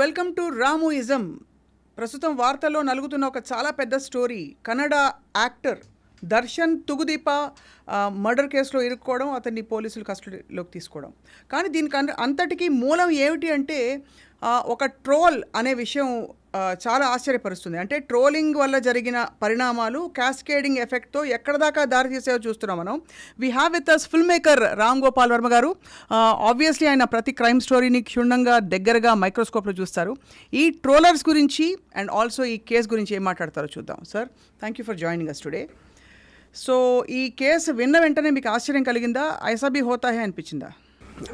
Welcome to రామోయిజం. ప్రస్తుతం వార్తల్లో నలుగుతున్న ఒక చాలా పెద్ద story. Kannada actor Darshan Thoogudeepa murder కేసులో ఇరుక్కోవడం అతన్ని పోలీసులు కస్టడీలోకి తీసుకోవడం. కానీ దీనికి అంతటికీ మూలం ఏమిటి అంటే ఒక ట్రోల్ అనే విషయం చాలా ఆశ్చర్యపరుస్తుంది. అంటే ట్రోలింగ్ వల్ల జరిగిన పరిణామాలు క్యాస్కేడింగ్ ఎఫెక్ట్తో ఎక్కడ దాకా దారి తీసేవో చూస్తున్నాం మనం. We have with us film maker Ram Gopal Varma garu. Obviously ఆయన ప్రతి క్రైమ్ స్టోరీని క్షుణ్ణంగా దగ్గరగా మైక్రోస్కోప్లో చూస్తారు. ఈ ట్రోలర్స్ గురించి అండ్ ఆల్సో ఈ కేస్ గురించి ఏం మాట్లాడతారో చూద్దాం. Sir thank you for joining us today so ఈ కేసు విన్న వెంటనే మీకు ఆశ్చర్యం కలిగిందా? ఐసబీ హోతాహే అనిపించిందా?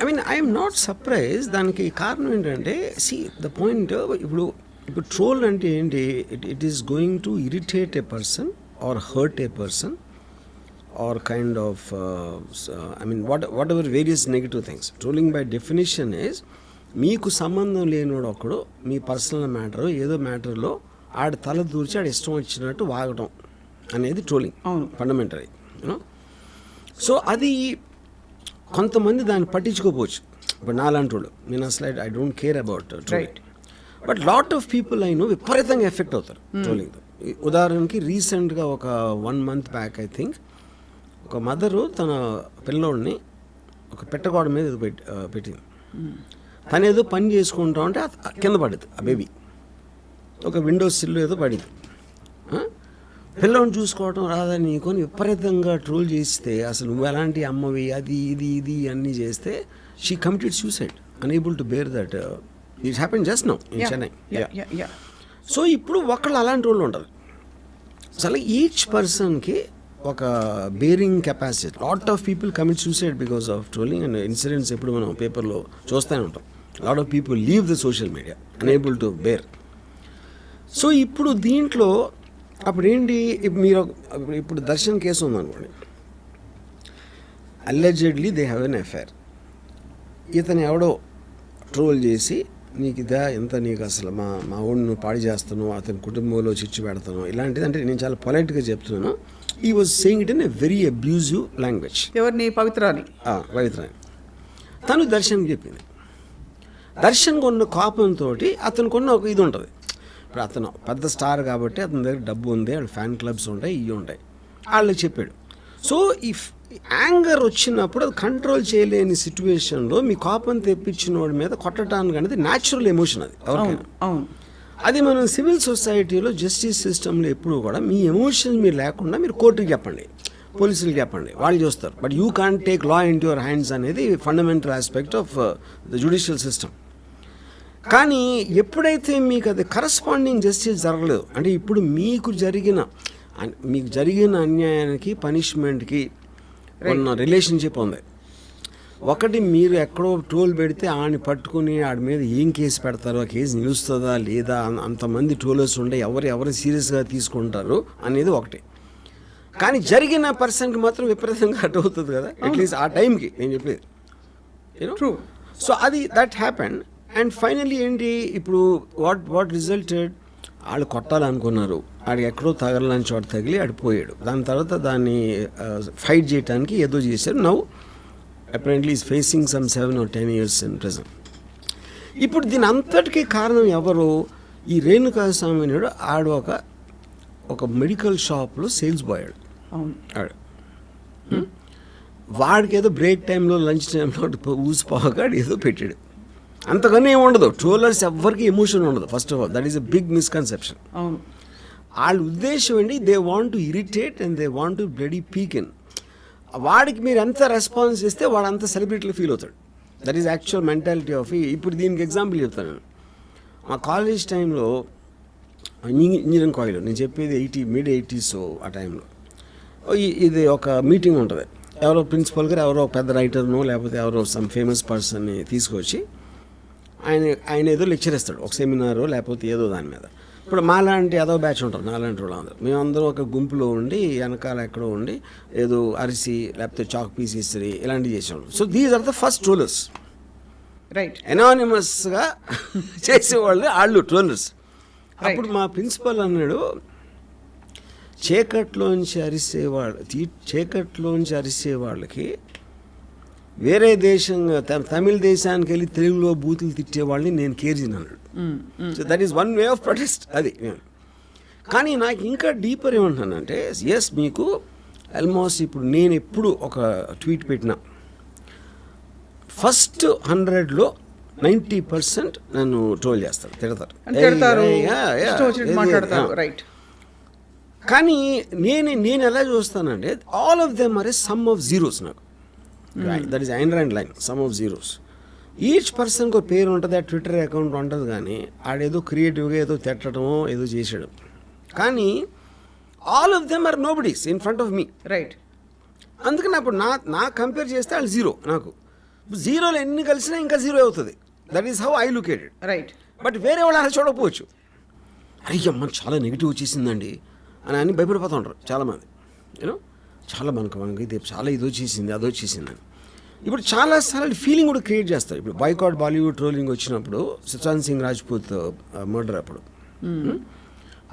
I mean I'm not surprise దానికి కారణం ఏంటంటే సి ద పాయింట్ ఇప్పుడు ఇప్పుడు ట్రోల్ అంటే ఏంటి? It it is going to irritate a person or hurt a person or kind of I mean what whatever various negative things trolling by definition is మీకు సంబంధం లేనివాడు ఒకడు మీ పర్సనల్ మ్యాటర్ ఏదో మ్యాటర్లో ఆడ తల దూర్చి ఆడ ఇష్టం వచ్చినట్టు వాగటం అనేది ట్రోలింగ్ అవును. ఫండమెంటరీ సో అది కొంతమంది దాన్ని పట్టించుకోపోవచ్చు. ఇప్పుడు నాలాంటి వాళ్ళు నేను అసలు I don't care about trolling but lot of people అయిన విపరీతంగా ఎఫెక్ట్ అవుతారు ట్రోలింగ్ ఉదాహరణకి రీసెంట్గా ఒక one month back I think ఒక మదరు తన పిల్లోడిని ఒక పెట్టగోడ మీద ఏదో పెట్టి పెట్టింది. తను ఏదో పని చేసుకుంటా ఉంటే అది కింద పడింది ఆ బేబీ ఒక విండోస్ సిల్లు ఏదో పడింది. ఆ? చూసుకోవడం చూసుకోవటం రాదని కొని విపరీతంగా ట్రోల్ చేస్తే అసలు నువ్వు ఎలాంటి అమ్మవి అది ఇది ఇది అన్నీ చేస్తే she committed suicide unable to bear that it happen just now in Chennai yeah so ఇప్పుడు ఒకళ్ళు అలాంటి వాళ్ళు ఉండరు అసలు ఈచ్ పర్సన్కి ఒక bearing capacity lot of people commit suicide because of trolling and incidents ఎప్పుడు మనం పేపర్లో చూస్తూనే ఉంటాం. Lot of people leave the social media unable to bear so ఇప్పుడు దీంట్లో అప్పుడు ఏంటి మీరు ఇప్పుడు దర్శన్ కేసు ఉందనుకోండి. Allegedly they have an affair ఇతను ఎవడో ట్రోల్ చేసి నీకు ఇదా ఎంత నీకు అసలు మా మా ఊడిని పాడి చేస్తాను అతని కుటుంబంలో చిచ్చు పెడతాను ఇలాంటిది అంటే నేను చాలా పొలైట్గా చెప్తున్నాను. ఈ was saying it in a very abusive language ఎవరిని పవిత్రాని? పవిత్రాన్ని తను దర్శన్కి చెప్పింది. దర్శన్ కొన్న కోపంతో అతను కొన్న ఒక ఇది ఉంటుంది. ఇప్పుడు అతను పెద్ద స్టార్ కాబట్టి అతని దగ్గర డబ్బు ఉంది వాళ్ళ ఫ్యాన్ క్లబ్స్ ఉంటాయి ఇవి ఉంటాయి. వాళ్ళు చెప్పాడు సో ఈ యాంగర్ వచ్చినప్పుడు అది కంట్రోల్ చేయలేని సిచ్యువేషన్లో మీ కోపం తెప్పించిన వాడి మీద కొట్టడానికి అనేది న్యాచురల్ ఎమోషన్ అది. ఎవరికైనా అవును. అది మనం సివిల్ సొసైటీలో జస్టిస్ సిస్టంలో ఎప్పుడు కూడా మీ ఎమోషన్స్ మీరు లేకుండా మీరు కోర్టుకి చెప్పండి. పోలీసులకు చెప్పండి. వాళ్ళు చూస్తారు. But you can't take law in your hands అనేది fundamental aspect of the judicial system కానీ ఎప్పుడైతే మీకు అది కరస్పాండింగ్ జస్టిస్ జరగలేదు అంటే ఇప్పుడు మీకు జరిగిన మీకు జరిగిన అన్యాయానికి పనిష్మెంట్కి ఉన్న రిలేషన్షిప్ ఉంది. ఒకటి మీరు ఎక్కడో టోల్ పెడితే ఆడిని పట్టుకుని ఆడి మీద ఏం కేసు పెడతారో? ఆ కేసు నిలుస్తుందా లేదా? అంతమంది టోలర్స్ ఉండే ఎవరు ఎవరు సీరియస్గా తీసుకుంటారు అనేది ఒకటి. కానీ జరిగిన పర్సన్కి మాత్రం విపరీతంగా అటు అవుతుంది కదా? అట్లీస్ట్ ఆ టైంకి నేను చెప్పేది. సో అది దట్ హ్యాపెన్ అండ్ ఫైనలీ ఏంటి? ఇప్పుడు వాట్ వాట్ రిజల్టెడ్ వాళ్ళు కొట్టాలనుకున్నారు. ఆడికి ఎక్కడో తగలని చోట తగిలి ఆడు పోయాడు. దాని తర్వాత దాన్ని ఫైట్ చేయడానికి ఏదో చేశారు నవ్వు apparently is facing some seven or ten years in present ఇప్పుడు దీని అంతటికీ కారణం ఎవరు? ఈ రేణుకా స్వామి నాయుడు ఆడు ఒక ఒక మెడికల్ షాప్లో సేల్స్ బాయ్ ఆడు. అవును. ఆడు? వాడికి ఏదో బ్రేక్ టైంలో లంచ్ టైంలో ఊసిపోగా ఏదో పెట్టాడు. అంతకన్నా ఏమి ఉండదు. ట్రోలర్స్ ఎవ్వరికి ఎమోషన్ ఉండదు first of all that is a big misconception అవును. వాళ్ళ ఉద్దేశం అండి they want to irritate and they want to bloody peak in వాడికి మీరు ఎంత రెస్పాన్స్ ఇస్తే వాడు అంత సెలబ్రిటీలో ఫీల్ అవుతాడు. That is actual mentality of ఇప్పుడు దీనికి ఎగ్జాంపుల్ చెప్తాను. నేను. మా కాలేజ్ టైంలో ఇంజనీరింగ్ కాలేజ్ నేను చెప్పేది ఎయిటీ మిడ్ ఎయిటీస్ ఆ టైంలో ఇది ఒక మీటింగ్ ఉంటుంది. ఎవరో ప్రిన్సిపల్ గారు ఎవరో పెద్ద రైటర్నో లేకపోతే ఎవరో సమ్ ఫేమస్ పర్సన్ని తీసుకొచ్చి ఆయన ఆయన ఏదో లెక్చర్ ఇస్తాడు. ఒక సెమినారో లేకపోతే ఏదో దాని మీద. ఇప్పుడు మాలాంటి ఏదో బ్యాచ్ ఉంటారు నాలాంటి వాళ్ళు అందరూ. మేమందరం ఒక గుంపులో ఉండి వెనకాల ఎక్కడో ఉండి ఏదో అరిసి లేకపోతే చాక్ పీస్ ఇస్త్రీ ఇలాంటివి చేసేవాళ్ళు. So these are the first trollers right ఎనానిమస్గా చేసేవాళ్ళు వాళ్ళు ట్రోలర్స్ అప్పుడు మా ప్రిన్సిపల్ అన్నాడు చీకట్లోంచి అరిసే వాళ్ళు చీకట్లోంచి అరిసే వాళ్ళకి వేరే దేశం తమిళ దేశానికి వెళ్ళి తెలుగులో బూతులు తిట్టే వాళ్ళని నేను కేర్జిన్ అన్నాడు so that is one way of protest అది కానీ నాకు ఇంకా డీపర్ ఏమంటున్నానంటే ఎస్ మీకు ఆల్మోస్ట్ ఇప్పుడు నేను ఎప్పుడు ఒక ట్వీట్ పెట్టినా. ఫస్ట్ హండ్రెడ్లో నైంటీ పర్సెంట్ నన్ను ట్రోల్ చేస్తారు తిడతారు. రైట్ కానీ నేను నేను ఎలా చూస్తానంటే all of them are a sum of zeros నాకు. That is Rand line sum of zeros each పర్సన్కి ఒక పేరు ఉంటుంది ఆ ట్విట్టర్ అకౌంట్ ఉంటుంది కానీ ఆడేదో క్రియేటివ్గా ఏదో తిట్టడమో ఏదో చేసాడు కానీ all of them are nobodies in front of me right అందుకని అప్పుడు నా నా కంపేర్ చేస్తే వాళ్ళు జీరో నాకు జీరోలో ఎన్ని కలిసినా ఇంకా జీరో అవుతుంది that is how I look at it right but వేరే వాళ్ళు అలా చూడకపోవచ్చు అయ్యమ్మ చాలా నెగిటివ్ వచ్చేసిందండి అని అని భయపడిపోతూ ఉంటారు చాలామంది యూనో చాలా మనకు మనకి ఇది చాలా ఇది వచ్చేసింది అది వచ్చేసింది అని. ఇప్పుడు చాలా సార్లు ఫీలింగ్ కూడా క్రియేట్ చేస్తారు. ఇప్పుడు బైకాట్ బాలీవుడ్ ట్రోలింగ్ వచ్చినప్పుడు సుశాంత్ సింగ్ రాజ్పూత్ మర్డర్ అప్పుడు. Hmm?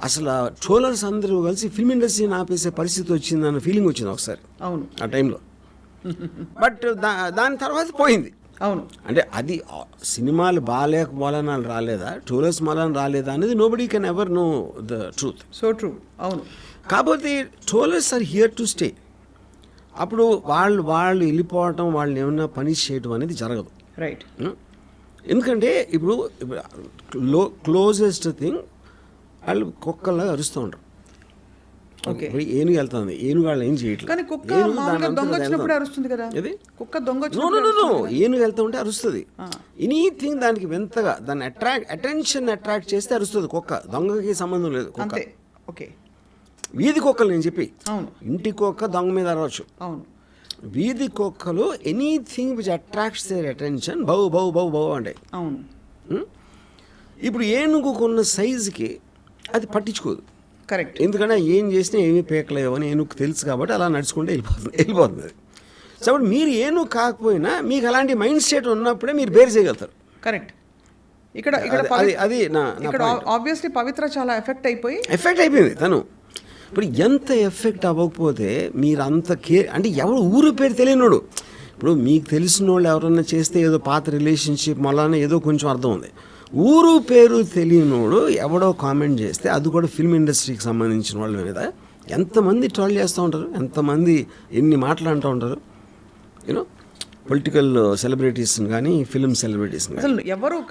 అసలు ఆ ట్రోలర్స్ అందరూ కలిసి ఫిల్మ్ ఇండస్ట్రీని ఆపేసే పరిస్థితి వచ్చిందన్న ఫీలింగ్ వచ్చింది ఒకసారి. అవును. ఆ టైంలో బట్ దాని తర్వాత పోయింది. అవును. అంటే అది సినిమాలు బాగాలేకపోవాలని వాళ్ళు రాలేదా? టూరిస్ట్ మూలాన రాలేదా? అనేది nobody can ever know the truth so true అవును. కాకపోతే tourist are here to stay. అప్పుడు వాళ్ళు వాళ్ళు వెళ్ళిపోవటం వాళ్ళని ఏమన్నా పనిష్ చేయడం అనేది జరగదు. రైట్? ఎందుకంటే ఇప్పుడు లో క్లోజెస్ట్ థింగ్ వాళ్ళు కుక్కల్లాగా అరుస్తూ ఉంటారు. ఓకే. ఇప్పుడు ఏనుగు వెళ్తుంది ఏనుగు వాళ్ళు ఏం చేయట్లేదు. ఏనుగు వెళ్తా ఉంటే అరుస్తుంది. ఎనీథింగ్ దానికి వింతగా దాన్ని అట్రాక్ట్ అటెన్షన్ అట్రాక్ట్ చేస్తే అరుస్తుంది కుక్క. దొంగకి సంబంధం లేదు కుక్క. ఓకే. వీధి కుక్కలు నేను చెప్పి. అవును. ఇంటి కుక్క దొంగ మీద అరవచ్చు. అవును. వీధి కుక్కలు anything which attracts their attention బౌ బౌ బౌ బౌ అంటే. అవును. ఇప్పుడు ఏనుగుకున్న సైజుకి అది పట్టించుకోదు. కరెక్ట్. ఎందుకంటే ఏం చేసినా ఏమీ పేకలేవు అని ఏనుగు తెలుసు కాబట్టి అలా నడుచుకుంటే వెళ్ళిపోతుంది వెళ్ళిపోతుంది. అది. సో మీరు ఏనుగు కాకపోయినా మీకు అలాంటి మైండ్ సెట్ ఉన్నప్పుడే మీరు బేర్ చేయగలుగుతారు. కరెక్ట్. ఇక్కడ ఇక్కడ అది- అది నా ఇక్కడ ఆబ్వియస్లీ పవిత్ర చాలా ఎఫెక్ట్ అయిపోయి ఎఫెక్ట్ అయిపోయింది తను. ఇప్పుడు ఎంత ఎఫెక్ట్ అవ్వకపోతే మీరు అంత కేర్ అంటే ఎవరు ఊరు పేరు తెలియనోడు. ఇప్పుడు మీకు తెలిసిన వాళ్ళు ఎవరన్నా చేస్తే ఏదో పాత రిలేషన్షిప్ మళ్ళానే ఏదో కొంచెం అర్థం ఉంది. ఊరు పేరు తెలియనోడు ఎవడో కామెంట్ చేస్తే అది కూడా ఫిల్మ్ ఇండస్ట్రీకి సంబంధించిన వాళ్ళ మీద. ఎంతమంది ట్రాల్ చేస్తూ ఉంటారు? ఎంతమంది ఎన్ని మాటలు అంటూ ఉంటారు యూనో పొలిటికల్ సెలబ్రిటీస్ కానీ ఫిల్మ్ సెలబ్రిటీస్ ఎవరు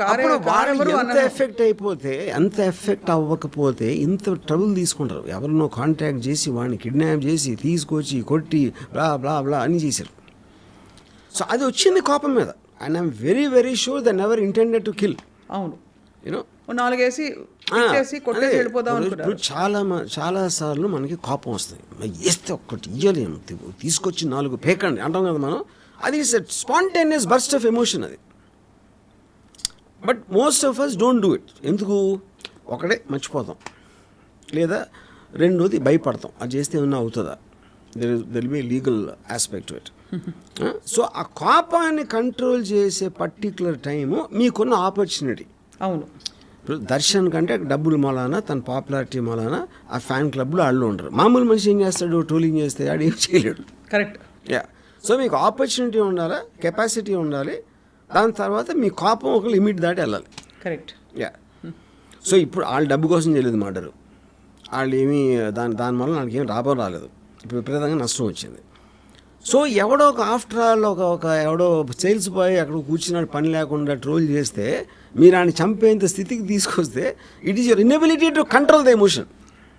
ఎంత ఎఫెక్ట్ అయిపోతే ఎంత ఎఫెక్ట్ అవ్వకపోతే ఇంత ట్రబుల్ తీసుకుంటారు. ఎవరినో కాంటాక్ట్ చేసి వాడిని కిడ్నాప్ చేసి తీసుకొచ్చి కొట్టి బ్లా బ్లా బ్లా అని చేశారు. సో అది వచ్చింది కోపం మీద. And I'm very very sure the never intended to kill అవును. యూనో నాలుగేసి అనుకున్నారు. చాలా చాలా సార్లు మనకి కోపం వస్తుంది. వేస్తే ఒక్కటి ఇయ్యలేము. తీసుకొచ్చి నాలుగు పేకండి. అంటాం కదా మనం. అది స్పాంటేనియస్ బర్స్ట్ ఆఫ్ ఎమోషన్ అది. But most of us don't do it ఎందుకు? ఒకటే మర్చిపోతాం. లేదా రెండోది భయపడతాం. అది చేస్తే ఏమన్నా అవుతుందా? There there be legal aspect it so ఆ కోపాన్ని కంట్రోల్ చేసే పర్టికులర్ టైము మీకున్న ఆపర్చునిటీ అవును. ఇప్పుడు దర్శన్ కంటే డబ్బులు మూలాన తన పాపులారిటీ మూలాన ఆ ఫ్యాన్ క్లబ్లో వాళ్ళు ఉంటారు మామూలు మనిషి ఏం చేస్తాడు? ట్రోలింగ్ చేస్తే ఆడు ఏం చేయలేడు. కరెక్ట్ యా సో మీకు ఆపర్చునిటీ ఉండాలి? కెపాసిటీ ఉండాలి. దాని తర్వాత మీ కోపం ఒక లిమిట్ దాటి వెళ్ళాలి. కరెక్ట్ యా సో ఇప్పుడు వాళ్ళు డబ్బు కోసం చేయలేదు మాటరు వాళ్ళు ఏమీ దాని దానివల్ల వాళ్ళకి ఏం లాభం రాలేదు. ఇప్పుడు విపరీతంగా నష్టం వచ్చింది. సో ఎవడో ఒక ఆఫ్టర్ ఆల్ ఒక ఒక ఎవడో సేల్స్ బాయ్ అక్కడ కూర్చున్నాడు పని లేకుండా ట్రోల్ చేస్తే మీరు ఆయన చంపేంత స్థితికి తీసుకొస్తే it is your inability to control the emotion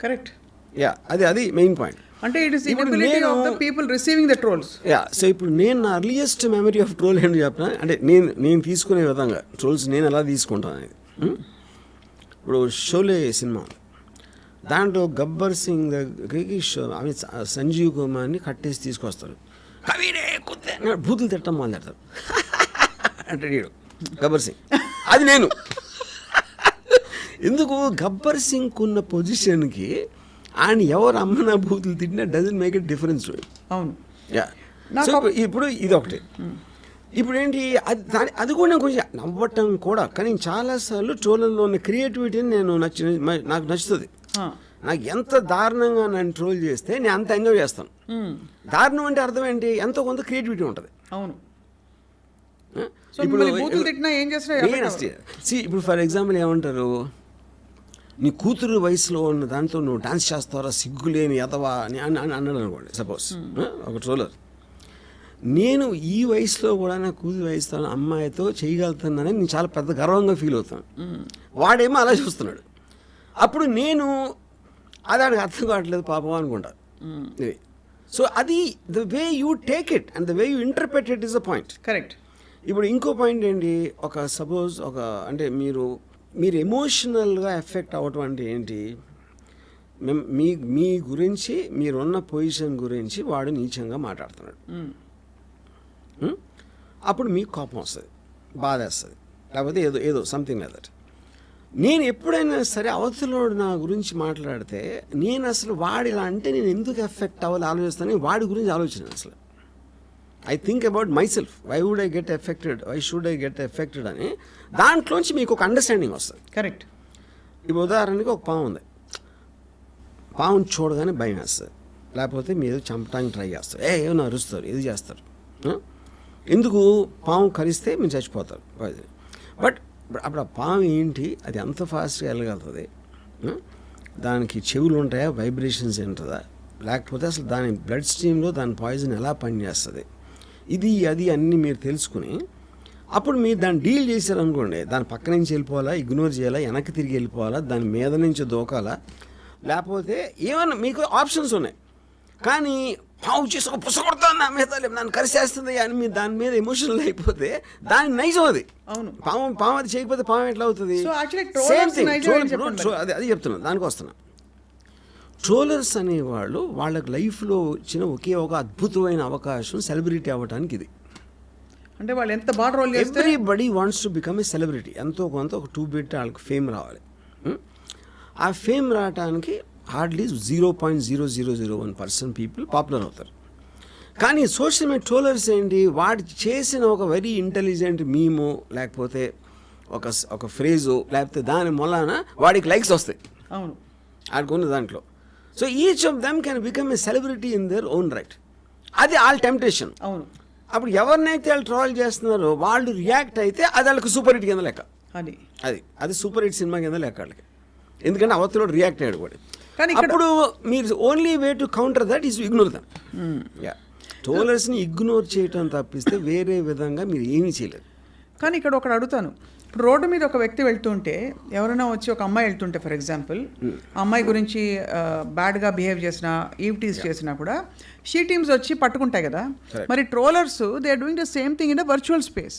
correct yeah అది అది మెయిన్ పాయింట్ అంటే it is inability of the people receiving the trolls yeah so ఇప్పుడు నేను నా అర్లియస్ట్ మెమరీ ఆఫ్ ట్రోల్ ఏంటి చెప్పిన? అంటే నేను నేను తీసుకునే విధంగా ట్రోల్స్ నేను ఎలా తీసుకుంటాను అనేది. Hmm? ఇప్పుడు షోలే సినిమా. దాంట్లో గబ్బర్ సింగ్ దగ్గరికి మీన్ సంజీవ్ కుమార్ని కట్టేసి తీసుకొస్తారు. కవిడే అని బూతులు తిట్టడం మొదలెడతారు అంటే గబ్బర్ సింగ్. అది నేను. ఎందుకు? గబ్బర్ సింగ్ ఉన్న పొజిషన్కి ఆయన ఎవరు అమ్మన బూతులు తిట్టినా డజన్ మేక్ ఇట్ డిఫరెన్స్ అవును. సో ఇప్పుడు- ఇప్పుడు ఇది ఒకటి. ఇప్పుడు ఏంటి అది దాని అది కూడా నాకు కొంచెం నవ్వటం కూడా కానీ చాలాసార్లు ట్రోలర్లో ఉన్న క్రియేటివిటీని నేను నచ్చి మ- నాకు నచ్చుతుంది. నాకు ఎంత దారుణంగా నన్ను ట్రోల్ చేస్తే నేను అంత ఎంజాయ్ చేస్తాను. దారుణం అంటే అర్థం ఏంటి? ఎంతో కొంత క్రియేటివిటీ ఉంటుంది. అవును. నేను see, ఇప్పుడు ఫర్ ఎగ్జాంపుల్ ఏమంటారు? నీ కూతురు వయసులో ఉన్న దాంతో నువ్వు డాన్స్ చేస్తావరా? సిగ్గులేని ఎదవా అని అని అని అన్నాడు అనుకోండి సపోజ్ ఒక ట్రోలర్. నేను ఈ వయసులో కూడా నా కూతురు వయసులో అమ్మాయితో చేయగలుగుతున్నానని నేను చాలా పెద్ద గర్వంగా ఫీల్ అవుతాను. వాడేమో అలా చూస్తున్నాడు. అప్పుడు నేను అది ఆడికి అర్థం కావట్లేదు పాపం అనుకుంటా. ఇది. సో అది the way you take it and the way you interpret it is the point correct ఇప్పుడు ఇంకో పాయింట్ ఏంటి? ఒక సపోజ్ ఒక అంటే మీరు మీరు ఎమోషనల్గా ఎఫెక్ట్ అవ్వటం అంటే ఏంటి? మెం- మీ మీ గురించి మీరున్న పొజిషన్ గురించి వాడు నీచంగా మాట్లాడుతున్నాడు. ఉం? అప్పుడు మీకు కోపం వస్తుంది బాధ వేస్తుంది లేకపోతే ఏదో ఏదో సంథింగ్ లైక్ దట్ నేను ఎప్పుడైనా సరే అవతలోడు నా గురించి మాట్లాడితే నేను అసలు వాడు ఇలా అంటే నేను ఎందుకు ఎఫెక్ట్ అవ్వాలి ఆలోచిస్తాను? వాడి గురించి ఆలోచన అసలు. I think about myself why would I get affected why should I get affected అని దాంట్లోంచి మీకు ఒక అండర్స్టాండింగ్ వస్తుంది. కరెక్ట్ ఇప్పుడు ఉదాహరణకి ఒక పాము ఉంది. పాముని చూడగానే భయం వేస్తుంది. లేకపోతే మీరు చంపడానికి ట్రై చేస్తారు. ఏ ఏమో అరుస్తారు ఇది చేస్తారు? ఎందుకు? పాము కరిస్తే మీరు చచ్చిపోతారు. బట్ అప్పుడు ఆ పాము ఏంటి? అది ఎంత ఫాస్ట్గా వెళ్ళగలుగుతుంది? దానికి చెవులు ఉంటాయా? వైబ్రేషన్స్ ఉంటుందా లేకపోతే అసలు దాని బ్లడ్ స్ట్రీమ్లో దాని పాయిజన్ ఎలా పనిచేస్తుంది? ఇది అది అన్నీ మీరు తెలుసుకుని అప్పుడు మీరు దాన్ని డీల్ చేశారనుకోండి. దాని పక్క నుంచి వెళ్ళిపోవాలా ఇగ్నోర్ చేయాలా వెనక్కి తిరిగి వెళ్ళిపోవాలా దాని మీద నుంచి దూకాలా లేకపోతే ఏమన్నా మీకు ఆప్షన్స్ ఉన్నాయి. కానీ పావు చేసి ఒక పుసకొడతాను నా మీద నన్ను కరిసేస్తుంది అని మీరు దాని మీద ఎమోషనల్ అయిపోతే దాని నైజం అది. అవును. పాము పాము అది చేయకపోతే పాము ఎట్లా అవుతుంది? చెప్పండి troll- అదే అది చెప్తున్నాను దానికి వస్తున్నా. ట్రోలర్స్ అనేవాళ్ళు వాళ్ళకి లైఫ్లో వచ్చిన ఒకే ఒక అద్భుతమైన అవకాశం సెలబ్రిటీ అవ్వడానికి ఇది. అంటే వాళ్ళు ఎంత బాగా రోల్ చేస్తే everybody wants to become a celebrity ఎంతో కొంత ఒక టూ బిట్ వాళ్ళకి ఫేమ్ రావాలి? ఆ ఫేమ్ రావడానికి hardly zero point zero zero zero one percent people popular అవుతారు. కానీ సోషల్ మీడియా ట్రోలర్స్ ఏంటి? వాడు చేసిన ఒక వెరీ ఇంటెలిజెంట్ మీము లేకపోతే ఒక ఒక ఫ్రేజు లేకపోతే దాని మూలాన వాడికి లైక్స్ వస్తాయి. అవును. ఆడుకున్న దాంట్లో. So each of them can become a celebrity in their own right అది ఆల్ టెంప్టేషన్ అవును. అప్పుడు ఎవరినైతే వాళ్ళు ట్రోల్ చేస్తున్నారో వాళ్ళు రియాక్ట్ అయితే అది వాళ్ళకి సూపర్ హిట్ కింద లెక్క. అది. అది. అది సూపర్ హిట్ సినిమా కింద లెక్క వాళ్ళకి. ఎందుకంటే అవతలో రియాక్ట్ అయ్యాడు కూడా కానీ ఇక్కడ- అప్పుడు మీరు only way to counter that is ignore them yeah ట్రోలర్స్ని ignore చేయటం తప్పిస్తే వేరే విధంగా మీరు ఏమీ చేయలేరు. కానీ ఇక్కడ ఒకటి అడుగుతాను. ఇప్పుడు రోడ్డు మీద ఒక వ్యక్తి వెళ్తుంటే ఎవరైనా వచ్చి ఒక అమ్మాయి వెళ్తుంటే ఫర్ ఎగ్జాంపుల్ ఆ అమ్మాయి గురించి బ్యాడ్గా బిహేవ్ చేసినా ఈవ్ టీస్ చేసినా కూడా షీ టీమ్స్ వచ్చి పట్టుకుంటాయి కదా. మరి trollers they are doing the same thing in a virtual space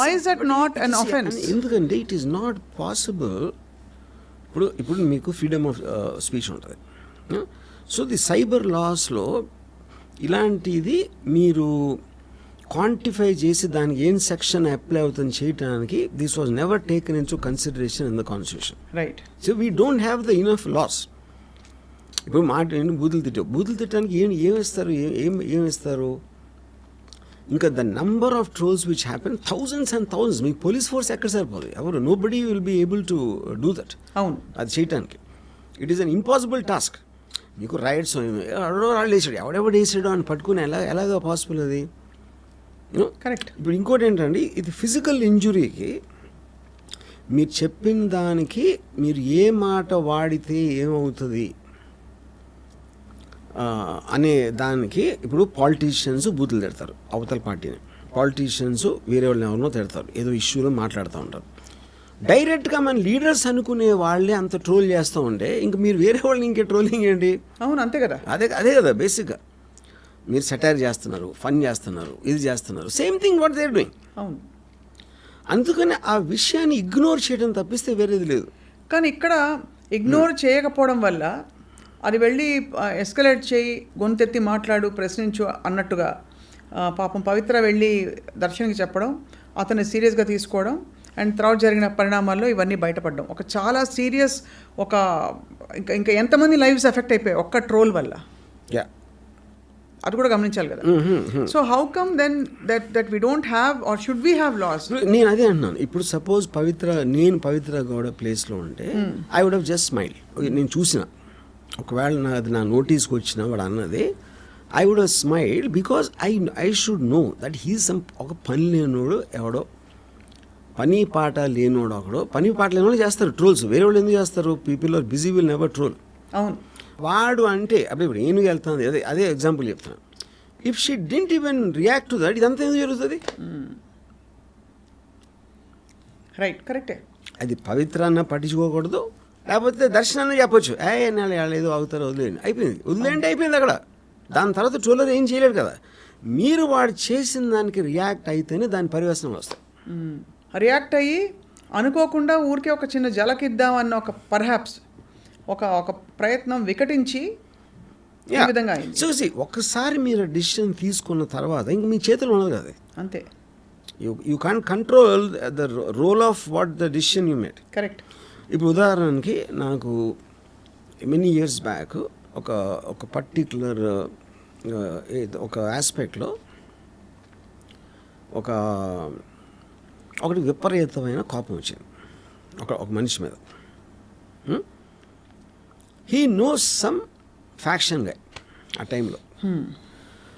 why is that not an offence ఎందుకంటే ఇట్ ఈస్ నాట్ పాసిబుల్ ఇప్పుడు ఇప్పుడు మీకు ఫ్రీడమ్ ఆఫ్ స్పీచ్ ఉంటుంది. సో ది సైబర్ లాస్లో ఇలాంటిది మీరు క్వాంటిఫై చేసి దానికి ఏం సెక్షన్ అప్లై అవుతుంది చేయడానికి this was never taken into consideration in the constitution right so we don't have the enough laws ఇప్పుడు మాట ఏంటి? బూతులు తిట్టావు. బూతులు తిట్టడానికి ఏం ఏమిస్తారు ఏం ఏం ఏమిస్తారు ఇంకా the number of trolls which happen thousands and thousands మీకు పోలీస్ ఫోర్స్ ఎక్కడ సరిపోదు? ఎవరు? Nobody will be able to do that అవును. అది చేయటానికి. It is an impossible task మీకు రైట్స్ ఎవడో వాళ్ళు వేసాడు. ఎవడెవడు వేసాడు అని పట్టుకుని ఎలా ఎలాగ పాసిబుల్ అది? కరెక్ట్ ఇప్పుడు ఇంకోటి ఏంటండి ఇది ఫిజికల్ ఇంజురీకి మీరు చెప్పిన దానికి మీరు ఏ మాట వాడితే ఏమవుతుంది? అనే దానికి ఇప్పుడు పాలిటీషియన్స్ బూతులు తిడతారు అవతల పార్టీని. పాలిటీషియన్స్ వేరే వాళ్ళని ఎవరినో తిడతారు ఏదో ఇష్యూలో మాట్లాడుతూ ఉంటారు. డైరెక్ట్గా మన లీడర్స్ అనుకునే వాళ్ళే అంత ట్రోల్ చేస్తూ ఉంటే ఇంక మీరు వేరే వాళ్ళని ఇంకే ట్రోలింగ్ ఏంటి? అవును అంతే కదా. అదే అదే కదా బేసిక్గా మీరు సెటైర్ చేస్తున్నారు ఫన్ చేస్తున్నారు ఇది చేస్తున్నారు same thing what they're doing అవును. అందుకని ఆ విషయాన్ని ఇగ్నోర్ చేయడం తప్పిస్తే వేరేది లేదు. కానీ ఇక్కడ ఇగ్నోర్ చేయకపోవడం వల్ల అది వెళ్ళి ఎస్కలేట్ చేయి గొంతెత్తి మాట్లాడు ప్రశ్నించు అన్నట్టుగా పాపం పవిత్ర వెళ్ళి దర్శన్కి చెప్పడం అతన్ని సీరియస్గా తీసుకోవడం అండ్ తర్వాత జరిగిన పరిణామాల్లో ఇవన్నీ బయటపడడం. ఒక చాలా సీరియస్ ఒక ఇంకా ఇంకా ఎంతమంది లైవ్స్ ఎఫెక్ట్ అయిపోయాయి ఒక్క ట్రోల్ వల్ల. యా అది కూడా గమనించాలి కదా. So how come then that that we don't have or should we have laws నేను అదే అంటున్నాను ఇప్పుడు సపోజ్ పవిత్ర నేను పవిత్ర గౌడ ప్లేస్లో ఉంటే I would have just smile నేను చూసిన. ఒకవేళ నా అది నా నోటీస్కి వచ్చిన వాడు అన్నది I would smile because I I should know that he some ఒక పని లేనోడు ఎవడో పని పాట లేనోడు ఒకడు పని పాట లేనోడు చేస్తారు ట్రోల్స్ వేరే వాళ్ళు ఎందుకు చేస్తారు? People are busy will never troll అవును. వాడు అంటే అప్పుడు ఇప్పుడు ఏనుగు వెళ్తుంది అదే అదే ఎగ్జాంపుల్ చెప్తాను. If she didn't even react to that ఇదంతా ఎందుకు జరుగుతుంది? రైట్ కరెక్టే అది పవిత్రాన్న పట్టించుకోకూడదు లేకపోతే దర్శనాన్ని చెప్పొచ్చు. ఏ వాళ్ళు ఏదో అవుతారో వదిలేయండి. అయిపోయింది. వదిలేండి అయిపోయింది అక్కడ. దాని తర్వాత ట్రోలర్ ఏం చేయలేడు కదా. మీరు వాడు చేసిన దానికి రియాక్ట్ అయితేనే దాని పరివేశనం వస్తుంది రియాక్ట్ అయ్యి అనుకోకుండా ఊరికే ఒక చిన్న జలకిద్దామన్న ఒక పర్హాప్స్ ఒక ఒక ప్రయత్నం వికటించి ఈ విధంగా అయింది. చూసి ఒక్కసారి మీరు డిసిషన్ తీసుకున్న తర్వాత ఇంక మీ చేతిలో ఉన్నది కదా అంతే. You you can control the role of what the decision you made correct ఇప్పుడు ఉదాహరణకి నాకు మెనీ ఇయర్స్ బ్యాక్ ఒక ఒక పర్టిక్యులర్ ఒక ఆస్పెక్ట్లో ఒక ఒకటి విపరీతమైన కోపం వచ్చింది. ఒక ఒక మనిషి మీద. హీ నోస్ సమ్ ఫ్యాక్షన్గా ఆ టైంలో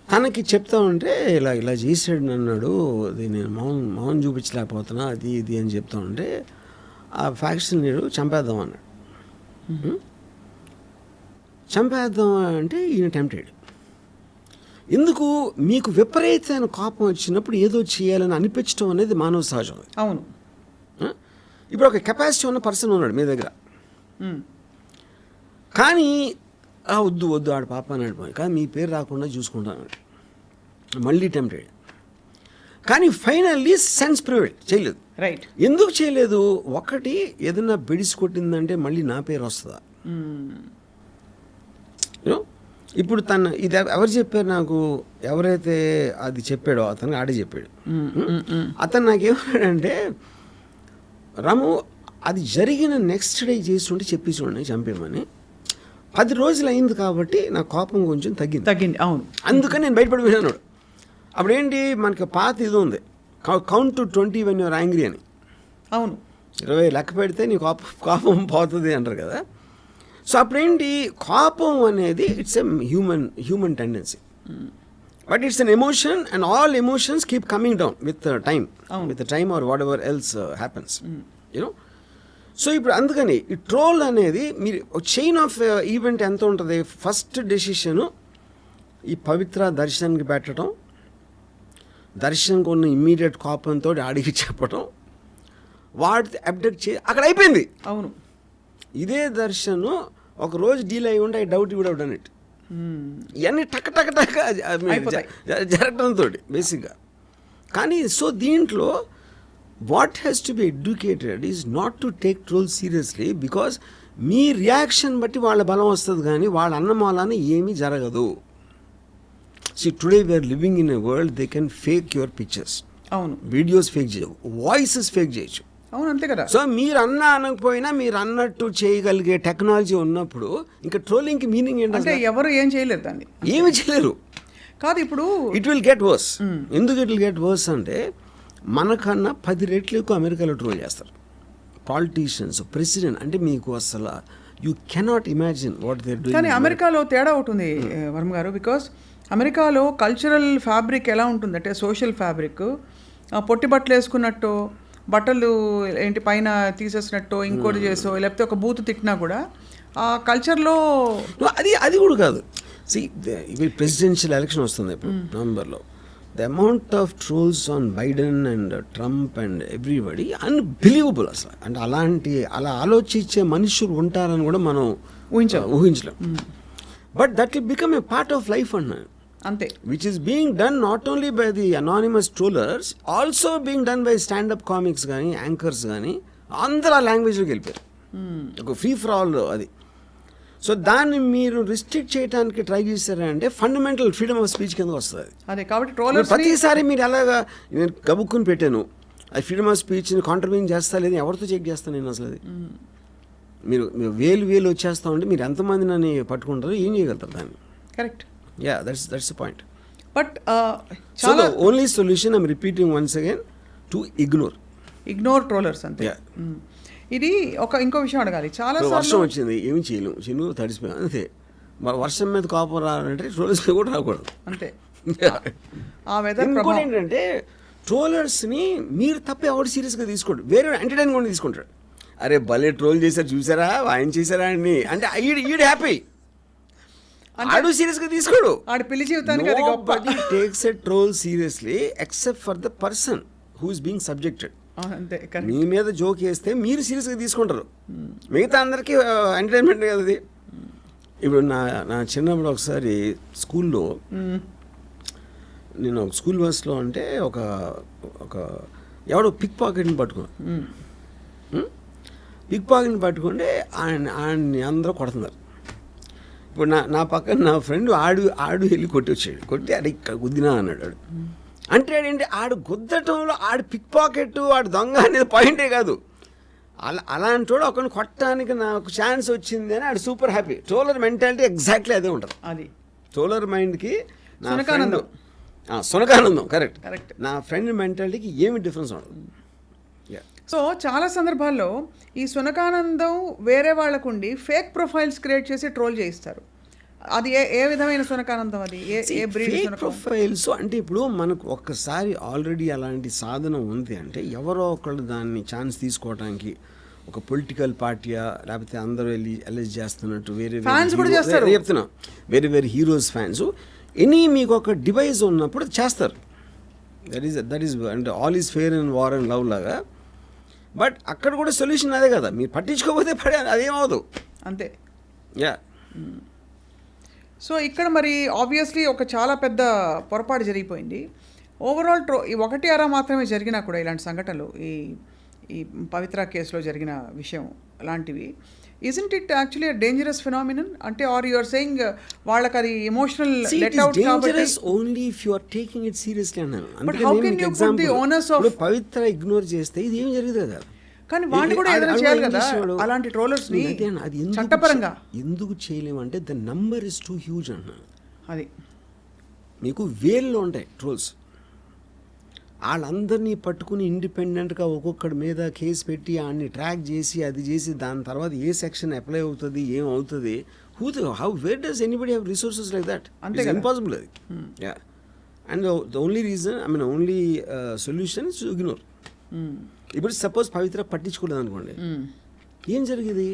తనకి చెప్తా ఉంటే ఇలా ఇలా చేసాడు అన్నాడు అది నేను మౌన్ మౌన్ చూపించలేకపోతున్నా అది ఇది అని చెప్తా ఉంటే ఆ ఫ్యాక్షన్ లీడర్ చంపేద్దాం అన్నాడు. హ్మ్? చంపేద్దాం అంటే ఈయన టెంప్టెడ్ ఎందుకు? మీకు విపరీతమైన కోపం వచ్చినప్పుడు ఏదో చేయాలని అనిపించడం అనేది మానవ సహజం అవును? ఇప్పుడు ఒక కెపాసిటీ ఉన్న పర్సన్ ఉన్నాడు మీ దగ్గర. మ్మ్. కానీ ఆ వద్దు వద్దు ఆడ పాప అని అడిపోయి కానీ మీ పేరు రాకుండా చూసుకుంటాను మళ్ళీ టెంప్టెడ్ కానీ ఫైనల్లీ సెన్స్ ప్రివేట్ చేయలేదు. రైట్ ఎందుకు చేయలేదు? ఒకటి ఏదన్నా బెడిసి కొట్టిందంటే మళ్ళీ నా పేరు వస్తుందా. యూనో ఇప్పుడు తను ఇది ఎవ- ఎవరు చెప్పారు నాకు? ఎవరైతే అది చెప్పాడో అతను ఆడే చెప్పాడు. మ్మ్. మ్మ్. అతను నాకేమన్నాడంటే రాము అది జరిగిన నెక్స్ట్ డే చేస్తుంటే చెప్పి చూడండి చంపేమని పది రోజులు అయింది కాబట్టి నా కోపం కొంచెం తగ్గింది. తగ్గింది అవును. అందుకని నేను బయటపడిపోయినాడు అప్పుడు ఏంటి మనకి పాత ఇది ఉంది. Count to twenty one your angry అని. అవును. ఇరవై లెక్క పెడితే నీ కోపం కోపం పోతుంది అంటారు కదా. సో అప్పుడేంటి కోపం అనేది it's a human human tendency but it's an emotion and all emotions keep coming down with time. With time or whatever else happens you know so ఇప్పుడు అందుకని ఈ ట్రోల్ అనేది మీరు చైన్ ఆఫ్ ఈవెంట్ ఎంత ఉంటుంది? ఫస్ట్ డెసిషను ఈ పవిత్ర దర్శనానికి పెట్టడం దర్శనం ఉన్న ఇమ్మీడియట్ కోపంతో ఆడికి చెప్పడం వాడి అప్డేట్ చే అక్కడ అయిపోయింది. అవును. ఇదే దర్శనం ఒక రోజు డీల్ అయి ఉంటే ఐ డౌట్ కూడా డన్ ఇట్ మ్మ్. ఇవన్నీ టక్ టక్ టక్. జరగడంతో బేసిక్గా కానీ సో దీంట్లో what has to be educated is not to take troll seriously because me reaction బట్టి వాళ్ళ బలం వస్తుంది కానీ వాళ్ళ అన్నమాలని ఏమీ జరగదు. See today we are living in a world they can fake your pictures అవును. వీడియోస్ ఫేక్ చేయవు. వాయిసెస్ ఫేక్ చేయొచ్చు. అవును అంతే కదా. సో మీరు అన్న అనకపోయినా మీరు అన్నట్టు చేయగలిగే టెక్నాలజీ ఉన్నప్పుడు ఇంకా ట్రోలింగ్కి మీనింగ్ ఏంటంటే ఎవరు ఏం చేయలేరు దాన్ని. ఏమి చేయలేరు. కాదు ఇప్పుడు ఇట్ విల్ గెట్ వర్స్ ఎందుకు ఇట్ విల్ గెట్ వర్స్ అంటే మనకన్నా పది రెట్లు ఎక్కువ అమెరికాలో ట్రోల్ చేస్తారు. పాలిటీషియన్స్ ప్రెసిడెంట్ అంటే మీకు అసలు you cannot imagine what there కానీ అమెరికాలో తేడా ఉంటుంది ఏ, వర్మ గారు బికాస్ అమెరికాలో కల్చరల్ ఫ్యాబ్రిక్ ఎలా ఉంటుందంటే సోషల్ ఫ్యాబ్రిక్ పొట్టి బట్టలు వేసుకున్నట్టు బట్టలు ఏంటి పైన తీసేసినట్టు ఇంకోటి చేసో లేకపోతే ఒక బూత్ తిట్టినా కూడా ఆ కల్చర్లో అది అది కూడా కాదు. సి ఇవి ప్రెసిడెన్షియల్ ఎలక్షన్ వస్తుంది ఇప్పుడు నవంబర్లో the amount of trolls on Biden and Trump and everybody unbelievable అసలు. అంటే అలాంటి అలా ఆలోచించే మనుషులు ఉంటారని కూడా మనం ఊహించాం. ఊహించలేం. But that will become a part of life అన్నాను అంతే. Which is being done not only by the anonymous trollers, also being done by stand-up comics కానీ యాంకర్స్ కానీ అందరూ ఆ లాంగ్వేజ్లోకి వెళ్ళిపోయారు. ఒక ఫ్రీ ఫర్ ఆల్ అది. సో దాన్ని మీరు రిస్ట్రిక్ట్ చేయడానికి ట్రై చేశారంటే ఫండమెంటల్ ఫ్రీడమ్ ఆఫ్ స్పీచ్ కింద వస్తుంది. అది. కాబట్టి మీరు ట్రోలర్స్ ప్రతిసారి మీరు అలాగా నేను గబుక్కుని పెట్టాను. అది ఫ్రీడమ్ ఆఫ్ స్పీచ్ని కాంట్రిబ్యూట్ చేస్తా లేదు ఎవరితో చెక్ చేస్తాను నేను అసలు అది? మీరు వేలు వేలు వచ్చేస్తా ఉంటే మీరు ఎంతమంది నన్ను పట్టుకుంటారో ఏం చేయగలుగుతారు దాన్ని? Correct yeah that's that's the point but the only solution I'm repeating once again to ignore. Ignore trollers అంతే. ఇది ఒక ఇంకో విషయం అడగాలి. చాలా వర్షం వచ్చింది ఏమి చేయలేము చిన్ను తడిసిపోయాం అంతే. మరి వర్షం మీద కోపం రావాలంటే ట్రోలర్స్ మీద కూడా రాకూడదు. అంతే. ఆ వెదర్ ఇంకోటి ఏంటంటే ట్రోలర్స్ని మీరు తప్ప ఎవరు సీరియస్గా తీసుకోండి వేరే ఎంటర్టైన్ కూడా తీసుకుంటాడు అరే భలే ట్రోల్ చేశారు చూసారా? ఆయన చేశారా అని అంటే ఈడు హ్యాపీ ఆడు సీరియస్గా తీసుకోడు. ఆడి పెళ్ళి జీవితానికి takes a troll seriously except for the person who is being subjected మీ మీద జోక్ వేస్తే మీరు సీరియస్గా తీసుకుంటారు. మిగతా అందరికీ ఎంటర్టైన్మెంట్ కదా అది. ఇప్పుడు నా నా చిన్నప్పుడు ఒకసారి స్కూల్లో నేను ఒక స్కూల్ బస్లో అంటే ఒక ఒక ఎవడో పిక్ పాకెట్ని పట్టుకున్నాను పిక్ పాకెట్ని పట్టుకుంటే ఆయన ఆయన్ని అందరూ కొడుతున్నారు. ఇప్పుడు నా నా పక్కన నా ఫ్రెండ్ ఆడు ఆడు వెళ్ళి కొట్టి వచ్చాడు కొట్టి అది ఇక్కడ గుద్దినా అన్నాడు అంటే ఏంటి ఆడు గుద్దటంలో ఆడు పిక్ పాకెట్ ఆడు దొంగ అనేది పాయింటే కాదు. అలా అలాంటి వాడు ఒకరిని కొట్టడానికి నాకు ఛాన్స్ వచ్చింది అని ఆడు super happy troller mentality exactly అదే ఉంటుంది. అది. ట్రోలర్ మైండ్కి సునకానందం. సునకానందం కరెక్ట్ Correct. నా ఫ్రెండ్ మెంటాలిటీకి ఏమి డిఫరెన్స్ ఉండదు. సో చాలా సందర్భాల్లో ఈ సునకానందం వేరే వాళ్ళకుండి ఫేక్ ప్రొఫైల్స్ క్రియేట్ చేసి ట్రోల్ చేయిస్తారు. అది ఏ ఏ విధమైన సునకానందం అది? ఏ ఏ బ్రీడ్ ప్రొఫైల్స్ అంటే ఇప్పుడు మనకు ఒక్కసారి ఆల్రెడీ అలాంటి సాధన ఉంది అంటే ఎవరో ఒకళ్ళు దాన్ని ఛాన్స్ తీసుకోవడానికి ఒక పొలిటికల్ పార్టీయా లేకపోతే అందరూ వెళ్ళి అలెజ్ చేస్తున్నట్టు వేరే వేరే Fans కూడా చేస్తారు. చెప్తున్నా. వేరే వేరే హీరోస్ ఫ్యాన్స్ ఎనీ మీకు ఒక డివైస్ ఉన్నప్పుడు చేస్తారు. దట్ ఈస్ దట్ ఈస్ అంటే all is fair and war and love లాగా. బట్ అక్కడ కూడా సొల్యూషన్ అదే కదా. మీరు పట్టించుకోకపోతే పడే అదేమవదు అంతే. యా సో ఇక్కడ మరి ఆబ్వియస్లీ ఒక చాలా పెద్ద పొరపాటు జరిగిపోయింది. ఓవరాల్ ట్రో ఈ ఒకటి అరా మాత్రమే జరిగినా కూడా ఇలాంటి సంఘటనలు ఈ ఈ పవిత్ర కేసులో జరిగిన విషయం అలాంటివి isn't it actually dangerous phenomenon అంటే ఆర్ యువర్ సెయింగ్ వాళ్ళకి అది emotional let out you are taking it seriously అన్నాను. The example- onus of- ఇప్పుడు పవిత్ర ఇగ్నోర్ చేస్తే ఇది ఏం జరుగుతుంది కదా. కానీ వాళ్ళు కూడా ఏదైనా చేయాలి కదా? అలాంటి ట్రోలర్స్ని అదే చట్టపరంగా. ఎందుకు చేయలేమంటే the number is too huge అంటున్నాను అది. మీకు వేల్లో ఉంటాయి ట్రోల్స్ వాళ్ళందరినీ పట్టుకుని ఇండిపెండెంట్గా ఒక్కొక్కడి మీద కేసు పెట్టి ఆయన్ని ట్రాక్ చేసి అది చేసి దాని తర్వాత ఏ సెక్షన్ అప్లై అవుతుంది ఏం అవుతుంది? Who how where does anybody have resources like that అంతే కదా. ఇంపాసిబుల్ అది. Yeah and the only reason I mean only solution is ignore. ఇప్పుడు సపోజ్ పవిత్ర పట్టించుకోలేదు అనుకోండి. ఏం జరిగేది?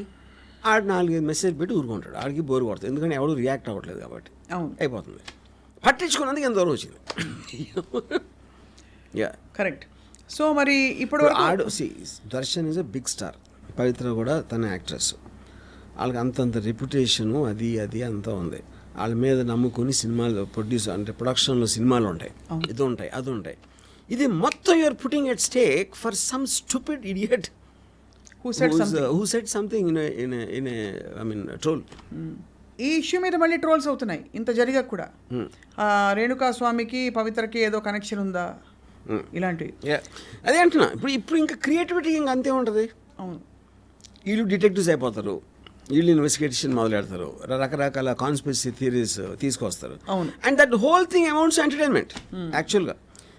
ఆడు నాలుగైదు మెసేజ్ పెట్టి ఊరుకుంటాడు. ఆడికి బోర్ కొడుతుంది ఎందుకంటే ఎవడు రియాక్ట్ అవ్వట్లేదు కాబట్టి. అయిపోతుంది. పట్టించుకున్నందుకు ఎంత దూరం వచ్చింది? యా కరెక్ట్ సో మరి ఇప్పుడు ఆడు Darshan is a big star Pavithra కూడా తన యాక్ట్రెస్ వాళ్ళకి అంతంత రెప్యుటేషను అది అది అంతా ఉంది. వాళ్ళ మీద నమ్ముకుని సినిమాలు ప్రొడ్యూస్ అంటే ప్రొడక్షన్లో సినిమాలు ఉంటాయి. ఇది ఉంటాయి అది ఉంటాయి. ఇది మొత్తం you're putting at stake for some stupid idiot who set who set something in in in I mean troll ఈ ఇష్యూ మీద మళ్ళీ ట్రోల్స్ అవుతున్నాయి. ఇంత జరిగా కూడా. Hmm. రేణుకా స్వామికి పవిత్రకి ఏదో కనెక్షన్ ఉందా? ఇలాంటివి. అదే అంటున్నా. ఇప్పుడు ఇప్పుడు ఇంకా క్రియేటివిటీ ఇంకా అంతే ఉంటుంది. అవును. వీళ్ళు డిటెక్టివ్స్ అయిపోతారు. వీళ్ళు ఇన్వెస్టిగేషన్ మొదలెడతారు. రకరకాల కాన్స్పిరసీ థియరీస్ తీసుకొస్తారు. అవును. And that whole thing amounts entertainment యాక్చువల్గా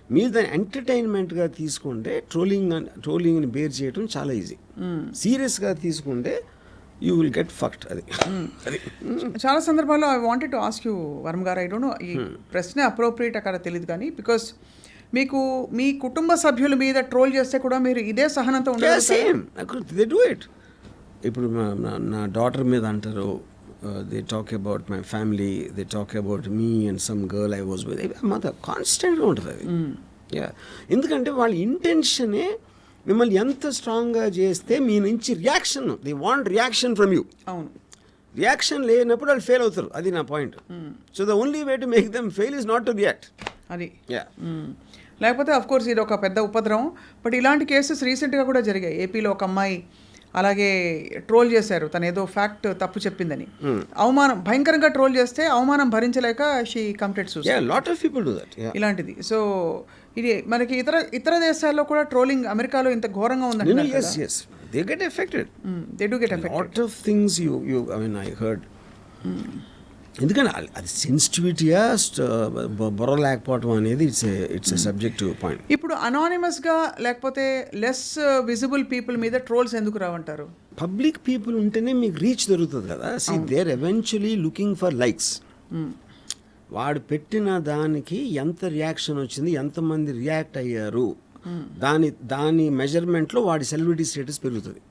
మీరు దాన్ని ఎంటర్టైన్మెంట్గా తీసుకుంటే ట్రోలింగ్ ట్రోలింగ్ని బేర్ చేయడం చాలా ఈజీ. సీరియస్గా తీసుకుంటే యూ విల్ గెట్ ఫక్ట్ అది. అది. చాలా సందర్భాల్లో I wanted to ask you Varma గారు ఐ డోంట్ ఈ ప్రశ్న అప్రోప్రియేట్ అక్కడ తెలియదు కానీ బికాస్ మీకు మీ కుటుంబ సభ్యుల మీద ట్రోల్ చేస్తే కూడా మీరు ఇదే సహనంతో ఉండగలుగుతారా? సేమ్ దే డూ ఇట్ ఇప్పుడు నా డాటర్ మీద అంటారు uh, they talk about my family they talk about me and some girl I was with మాతో కాన్స్టెంట్గా ఉంటుంది. అది యా ఎందుకంటే వాళ్ళ ఇంటెన్షనే మిమ్మల్ని ఎంత స్ట్రాంగ్గా చేస్తే మీ నుంచి reaction they want reaction from you అవును. రియాక్షన్ లేనప్పుడు వాళ్ళు ఫెయిల్ అవుతారు. అది నా point so the only way to make them fail is not to react అది. Yeah hmm. లేకపోతే అఫ్ కోర్స్ ఇది ఒక పెద్ద ఉపద్రవం. బట్ ఇలాంటి కేసెస్ రీసెంట్గా కూడా జరిగాయి. ఏపీలో ఒక అమ్మాయి అలాగే ట్రోల్ చేశారు. తను ఏదో ఫ్యాక్ట్ తప్పు చెప్పిందని. అవమానం భయంకరంగా ట్రోల్ చేస్తే అవమానం భరించలేక she complete yeah lot of people yeah ఇలాంటిది. సో ఇది మనకి ఇతర ఇతర దేశాల్లో కూడా ట్రోలింగ్ అమెరికాలో ఇంత ఘోరంగా ఉందండి yes. They get affected. They do get effect lot of things you you I mean I heard. ఎందుకంటే అది- సెన్సిటివిటీయా బుర్ర లేకపోవడం అనేది it's it's a subject point ఇప్పుడు అనానిమస్గా లేకపోతే లెస్ విజిబుల్ పీపుల్ మీద ట్రోల్స్ ఎందుకు రావంటారు? పబ్లిక్ పీపుల్ ఉంటేనే మీకు రీచ్ దొరుకుతుంది కదా. See they're eventually looking for likes వాడు పెట్టిన దానికి ఎంత రియాక్షన్ వచ్చింది ఎంతమంది రియాక్ట్ అయ్యారు? దాని దాని మెజర్మెంట్లో వాడి సెలబ్రిటీ స్టేటస్ పెరుగుతుంది.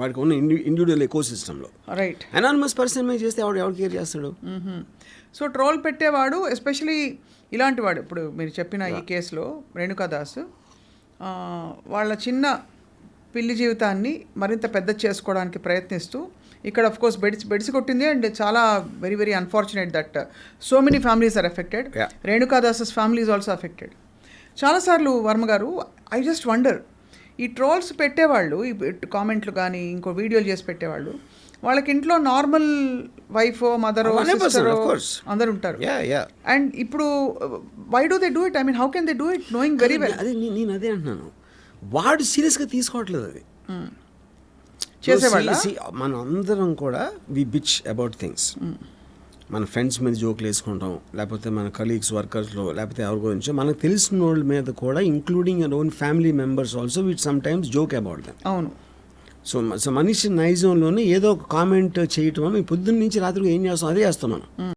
వాడికి ఉన్న ఇండి ఇండివిజువల్ ఎకో సిస్టంలో రైట్ అనానమస్ పర్సన్ మీద చేస్తే ఎవడు ఎవరు కేర్ చేస్తాడు? సో ట్రోల్ పెట్టేవాడు ఎస్పెషలీ ఇలాంటి వాడు ఇప్పుడు మీరు చెప్పిన ఈ కేసులో రేణుకాదాస్ వాళ్ళ చిన్న పిల్లి జీవితాన్ని మరింత పెద్ద చేసుకోవడానికి ప్రయత్నిస్తూ ఇక్కడ అఫ్ కోర్స్ బెడిసి బెడిసి కొట్టింది అండ్ చాలా very very unfortunate that so many families are affected Yeah. రేణుకాదాసస్ ఫ్యామిలీ ఈజ్ ఆల్సో అఫెక్టెడ్ చాలాసార్లు వర్మ గారు ఐ జస్ట్ వండర్ ఈ ట్రోల్స్ పెట్టేవాళ్ళు ఈ కామెంట్లు కానీ ఇంకో వీడియోలు చేసి పెట్టేవాళ్ళు వాళ్ళకి ఇంట్లో normal wife mother 100%, of course. అందరు ఉంటారు. యా యా అండ్ ఇప్పుడు why do they do it I mean how can they do it knowing very well అదే నేను అదే అంటున్నాను. వాడు సీరియస్గా తీసుకోవట్లేదు అది. చేసేవాళ్ళ? మనం అందరం కూడా వి బిచ్ అబౌట్ థింగ్స్ మన ఫ్రెండ్స్ మీద జోకులు వేసుకుంటాం లేకపోతే మన కలీగ్స్ వర్కర్స్లో లేకపోతే ఎవరి గురించి. మనకు తెలిసిన వాళ్ళ మీద కూడా including your own family members also we'd sometimes joke about them అవును. సో సో మనిషి నైజంలోనే ఏదో ఒక కామెంట్ చేయటం పొద్దున్న నుంచి రాత్రికి ఏం చేస్తాం? అదే చేస్తాం మనం.